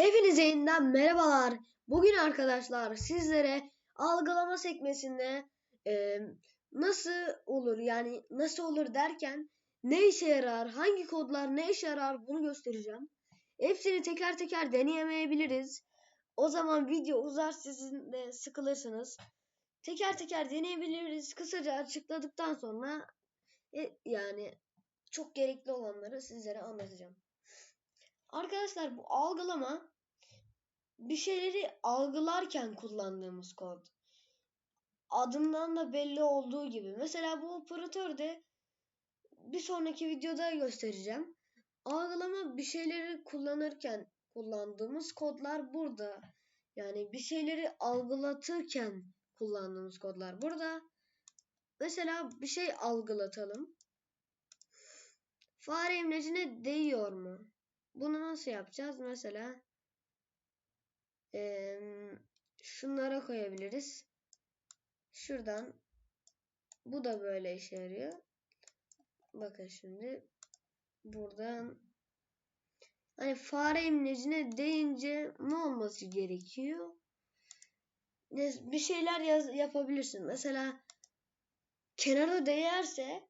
Hepinize yeniden merhabalar. Bugün arkadaşlar sizlere algılama sekmesinde e, nasıl olur yani nasıl olur derken ne işe yarar, hangi kodlar ne işe yarar bunu göstereceğim. Hepsini teker teker deneyemeyebiliriz. O zaman video uzar sizin de sıkılırsınız. Teker teker deneyebiliriz. Kısaca açıkladıktan sonra e, yani çok gerekli olanları sizlere anlatacağım. Arkadaşlar bu algılama bir şeyleri algılarken kullandığımız kod. Adından da belli olduğu gibi. Mesela bu operatörde bir sonraki videoda göstereceğim. Algılama bir şeyleri kullanırken kullandığımız kodlar burada. Yani bir şeyleri algılatırken kullandığımız kodlar burada. Mesela bir şey algılatalım. Fare imlecine değiyor mu? Bunu nasıl yapacağız? Mesela ee, şunlara koyabiliriz. Şuradan bu da böyle işe yarıyor. Bakın şimdi buradan hani fare imlecine değince ne olması gerekiyor? Bir şeyler yaz, yapabilirsin. Mesela kenara değerse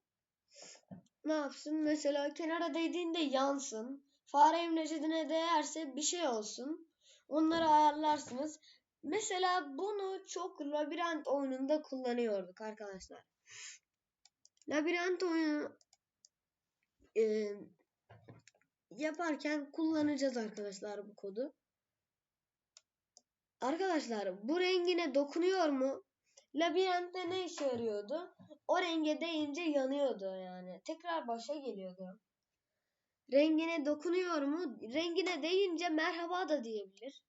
ne yapsın? Mesela kenara değdiğinde yansın. Fare imlecine değerse bir şey olsun. Onları ayarlarsınız. Mesela bunu çok labirent oyununda kullanıyorduk arkadaşlar. Labirent oyunu e, yaparken kullanacağız arkadaşlar bu kodu. Arkadaşlar bu rengine dokunuyor mu? Labirentte ne işe yarıyordu? O renge değince yanıyordu yani. Tekrar başa geliyordu. Rengine dokunuyor mu? Rengine değince merhaba da diyebilir.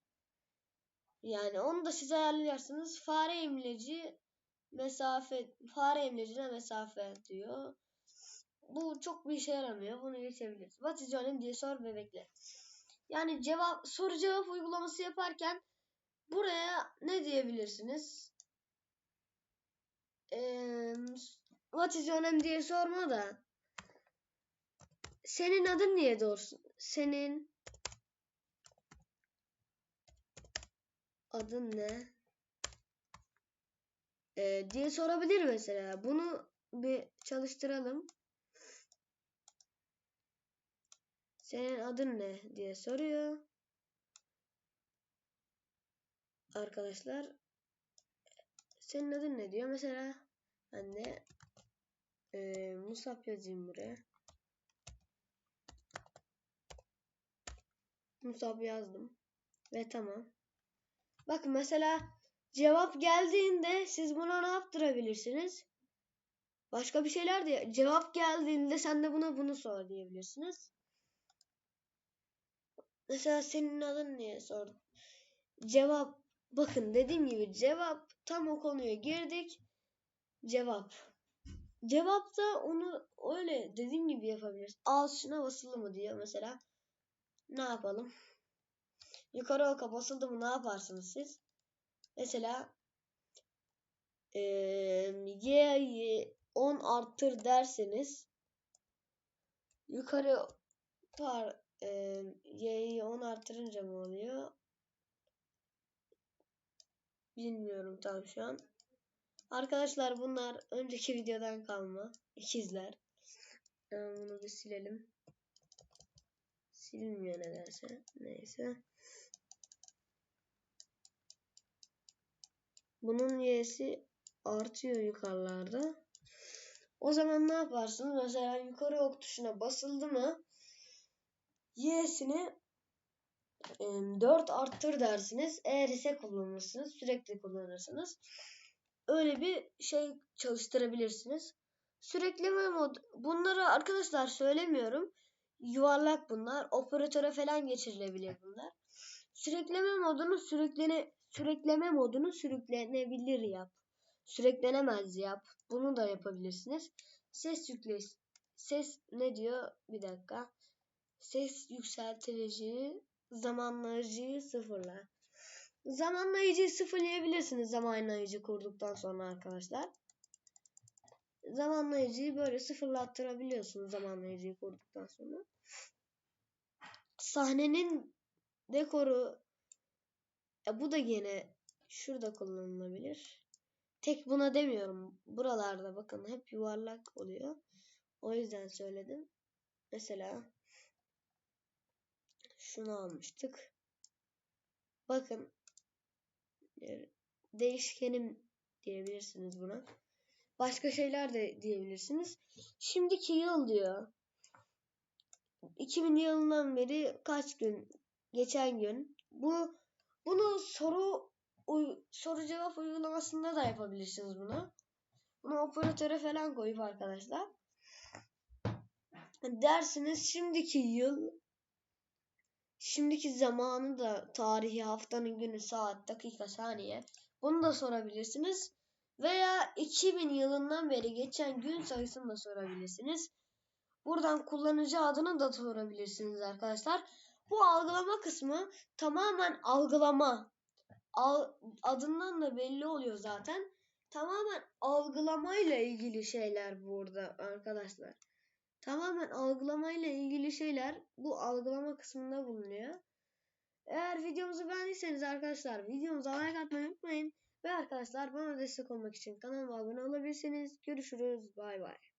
Yani onu da siz ayarlayarsınız. Fare imleci mesafe fare imlecine mesafe diyor. Bu çok bir işe yaramıyor. Bunu geçebiliriz. What is your name diye sor ve bekle. Yani cevap soru cevap uygulaması yaparken buraya ne diyebilirsiniz? Ee, what is your name diye sorma da senin adın niye doğrusu? Senin adın ne? Ee, diye sorabilir mesela. Bunu bir çalıştıralım. Senin adın ne diye soruyor. Arkadaşlar senin adın ne diyor? Mesela ben de e, Musab yazayım buraya. Musab yazdım. Ve tamam. Bakın mesela cevap geldiğinde siz buna ne yaptırabilirsiniz? Başka bir şeyler diye. Cevap geldiğinde sen de buna bunu sor diyebilirsiniz. Mesela senin adın niye sordum? Cevap bakın dediğim gibi cevap tam o konuya girdik. Cevap. Cevapta onu öyle dediğim gibi yapabiliriz. Ağız şuna basılı mı diyor mesela. Ne yapalım? Yukarı oka basıldı mı ne yaparsınız siz? Mesela ee, y'yi 10 arttır derseniz yukarı par e, y'yi 10 artırınca mı oluyor? Bilmiyorum tam şu an. Arkadaşlar bunlar önceki videodan kalma ikizler. Bunu bir silelim. Silinmiyor nedense. Neyse. Bunun y'si artıyor yukarılarda. O zaman ne yaparsınız? Mesela yukarı ok tuşuna basıldı mı y'sini 4 arttır dersiniz. Eğer ise kullanırsınız. Sürekli kullanırsınız. Öyle bir şey çalıştırabilirsiniz. Sürekleme mod. Bunları arkadaşlar söylemiyorum. Yuvarlak bunlar. Operatöre falan geçirilebilir bunlar. Sürükleme modunu sürüklene sürükleme modunu sürüklenebilir yap. Sürüklenemez yap. Bunu da yapabilirsiniz. Ses yükle ses ne diyor? Bir dakika. Ses yükselticiyi zamanlayıcıyı sıfırla. Zamanlayıcıyı sıfırlayabilirsiniz zamanlayıcı kurduktan sonra arkadaşlar. Zamanlayıcıyı böyle sıfırlattırabiliyorsunuz zamanlayıcıyı kurduktan sonra. Sahnenin dekoru ya bu da gene şurada kullanılabilir. Tek buna demiyorum. Buralarda bakın hep yuvarlak oluyor. O yüzden söyledim. Mesela şunu almıştık. Bakın değişkenim diyebilirsiniz buna. Başka şeyler de diyebilirsiniz. Şimdiki yıl diyor. 2000 yılından beri kaç gün? Geçen gün. Bu bunu soru soru cevap uygulamasında da yapabilirsiniz bunu. Bunu operatöre falan koyup arkadaşlar. Dersiniz şimdiki yıl şimdiki zamanı da tarihi haftanın günü saat dakika saniye bunu da sorabilirsiniz. Veya 2000 yılından beri geçen gün sayısını da sorabilirsiniz. Buradan kullanıcı adını da sorabilirsiniz arkadaşlar. Bu algılama kısmı tamamen algılama. Al, adından da belli oluyor zaten. Tamamen algılamayla ilgili şeyler burada arkadaşlar. Tamamen algılamayla ilgili şeyler bu algılama kısmında bulunuyor. Eğer videomuzu beğendiyseniz arkadaşlar videomuza like atmayı unutmayın. Ve arkadaşlar bana destek olmak için kanalıma abone olabilirsiniz. Görüşürüz. Bay bay.